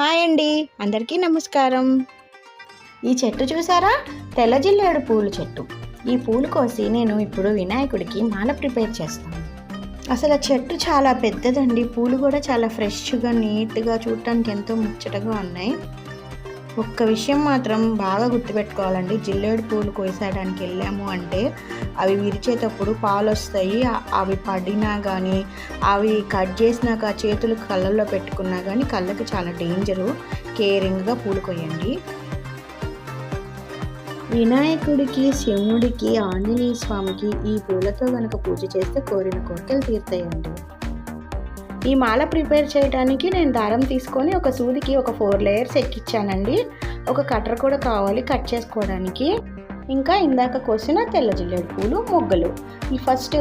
Hi అండి. అందరికీ నమస్కారం. ఈ చెట్టు చూసారా? తెల్లజిల్లేడు పూలు పూల చెట్టు. ఈ పూలు కోసి నేను ఇప్పుడు వినాయకుడికి మాల ప్రిపేర్ చేస్తాను. అసలు ఆ చెట్టు చాలా పెద్దదండి. పూలు కూడా చాలా ఫ్రెష్గా నీట్గా చూడటానికి ఎంతో ముచ్చటగా ఉన్నాయి. ఒక్క విషయం మాత్రం బాగా గుర్తుపెట్టుకోవాలండి. జిల్లేడు పూలు కోసేయడానికి వెళ్ళాము అంటే అవి విరిచేటప్పుడు పాలు వస్తాయి అవి పడినా కానీ అవి కట్ చేసినాక చేతులు కళ్ళల్లో పెట్టుకున్నా కానీ కళ్ళకి చాలా డేంజరు. కేరింగ్గా పూలు కొయ్యండి వినాయకుడికి శివుడికి ఆంజనేయ స్వామికి ఈ పూలతో కనుక పూజ చేస్తే కోరిన కోరికలు తీరుతాయండి. ఈ మాల ప్రిపేర్ చేయడానికి నేను దారం తీసుకొని ఒక సూదికి ఒక ఫోర్ లేయర్స్ ఎక్కిచ్చానండి. ఒక కట్టర్ కూడా కావాలి కట్ చేసుకోవడానికి. ఇంకా ఇందాక కోసిన తెల్ల జిల్లేడు పూలు మొగ్గలు. ఈ ఫస్ట్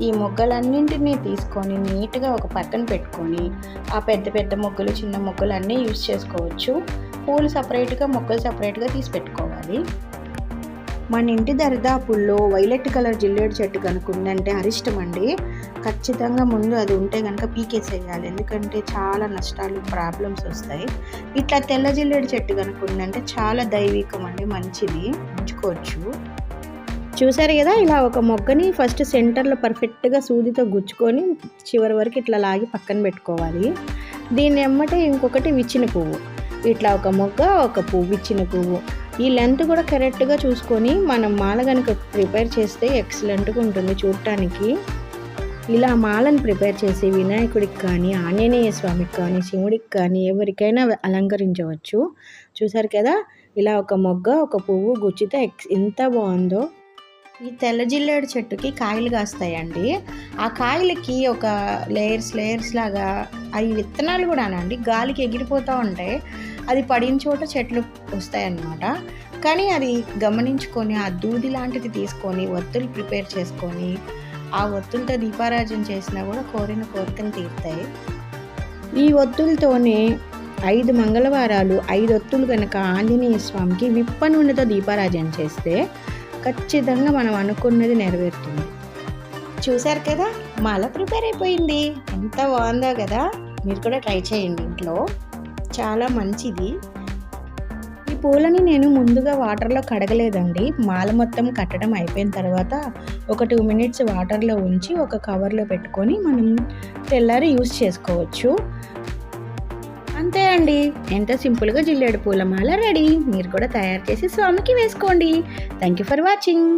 ఈ మొగ్గలన్నింటినీ తీసుకొని నీట్గా ఒక పక్కన పెట్టుకొని ఆ పెద్ద పెద్ద మొగ్గలు చిన్న మొగ్గలు అన్నీ యూజ్ చేసుకోవచ్చు. పూలు సపరేట్గా మొగ్గలు సపరేట్గా తీసి పెట్టుకోవాలి. మన ఇంటి దరిదాపుల్లో వైలెట్ కలర్ జిల్లేడు చెట్టు కనుక ఉందంటే అరిష్టం అండి. ఖచ్చితంగా ముందు అది ఉంటే కనుక పీకేసేయాలి. ఎందుకంటే చాలా నష్టాలు ప్రాబ్లమ్స్ వస్తాయి. ఇట్లా తెల్ల జిల్లేడు చెట్టు కనుక ఉందంటే చాలా దైవికం అండి. మంచిది. ఉంచుకోవచ్చు. చూసారు కదా ఇలా ఒక మొగ్గని ఫస్ట్ సెంటర్లో పర్ఫెక్ట్గా సూదితో గుచ్చుకొని చివరి వరకు ఇట్లా లాగి పక్కన పెట్టుకోవాలి. దీన్ని ఎమ్మటే ఇంకొకటి విచ్చిన పువ్వు. ఇట్లా ఒక మొగ్గ ఒక పువ్వు ఇచ్చిన పువ్వు. ఈ లెంత్ కూడా కరెక్ట్గా చూసుకొని మనం మాల కనుక ప్రిపేర్ చేస్తే ఎక్సలెంట్గా ఉంటుంది చూడటానికి. ఇలా మాలను ప్రిపేర్ చేసి వినాయకుడికి కానీ ఆంజనేయ స్వామికి కానీ శివుడికి కానీ ఎవరికైనా అలంకరించవచ్చు. చూసారు కదా? ఇలా ఒక మొగ్గ ఒక పువ్వు గుచ్చితే ఎక్స్ ఎంత బాగుందో. ఈ తెల్ల జిల్లేడు చెట్టుకి కాయలు కాస్తాయండి. ఆ కాయలకి ఒక లేయర్స్ లేయర్స్ లాగా అవి విత్తనాలు కూడానండి. గాలికి ఎగిరిపోతూ ఉంటాయి. అది పడిన చోట చెట్లు వస్తాయన్నమాట. కానీ అది గమనించుకొని ఆ దూది లాంటిది తీసుకొని ఒత్తులు ప్రిపేర్ చేసుకొని ఆ ఒత్తులతో దీపారాజన చేసినా కూడా కోరిన కోరికలు తీరుతాయి. ఈ ఒత్తులతోనే ఐదు మంగళవారాలు ఐదు ఒత్తులు కనుక ఆంజనేయ స్వామికి విప్ప నూనెతో దీపారాజన చేస్తే ఖచ్చితంగా మనం అనుకున్నది నెరవేరుతుంది. చూశారు కదా? మాల ప్రిపేర్ అయిపోయింది. ఎంత బాగుందో కదా? మీరు కూడా ట్రై చేయండి ఇంట్లో. చాలా మంచిది. ఈ పూలని నేను ముందుగా వాటర్లో కడగలేదండి. మాల మొత్తం కట్టడం అయిపోయిన తర్వాత ఒక టూ మినిట్స్ వాటర్లో ఉంచి ఒక కవర్లో పెట్టుకొని మనం తెల్లారి యూస్ చేసుకోవచ్చు. అంతే అండి. ఎంత సింపుల్గా జిల్లేడు పూల మాల రెడీ. మీరు కూడా తయారు చేసి స్వామికి వేసుకోండి. Thank you for watching